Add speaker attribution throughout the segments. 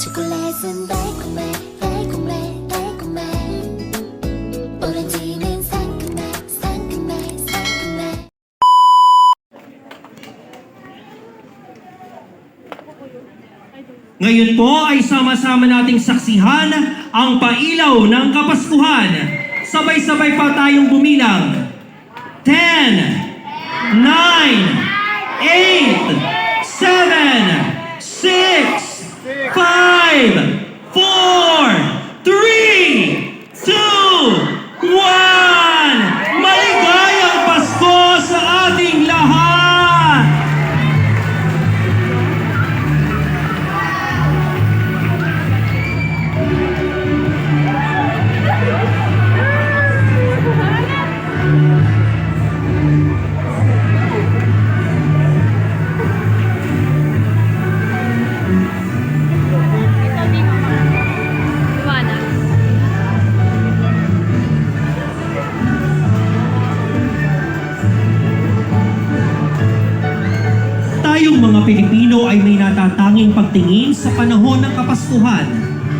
Speaker 1: 초콜릿은 달콤해 달콤해 달콤해 오렌지는 상큼해 상큼해 상큼해
Speaker 2: Ngayon po ay sama-sama nating saksihan ang pailaw ng Kapaskuhan. Sabay-sabay pa tayong bumilang. 10, Mga Pilipino ay may natatanging pagtingin sa panahon ng Kapaskuhan.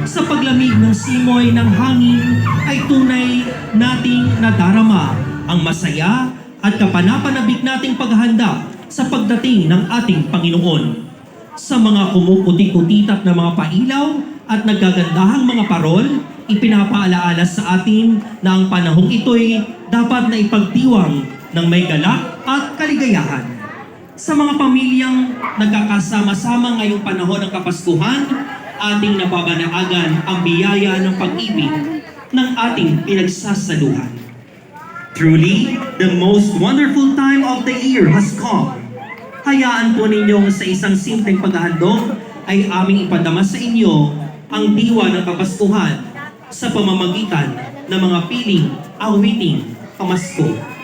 Speaker 2: Sa paglamig ng simoy ng hangin ay tunay nating nadarama ang masaya at kapanapanabik nating paghahanda sa pagdating ng ating Panginoon. Sa mga kumuputi-kutitat na mga pailaw at nagagandahang mga parol, ipinapaalaala sa atin na ang panahong ito'y dapat na ipagdiwang ng may galak at kaligayahan sa mga pamilyang nagkakasama-sama ngayong panahon ng Kapaskuhan, ating nababanaagan ang biyaya ng pag-ibig ng ating pinagsasaluhan. Truly, the most wonderful time of the year has come. Hayaan po ninyong sa isang simpleng paghahandog ay aming ipadama sa inyo ang diwa ng Kapaskuhan sa pamamagitan ng mga piling awiting pamasko.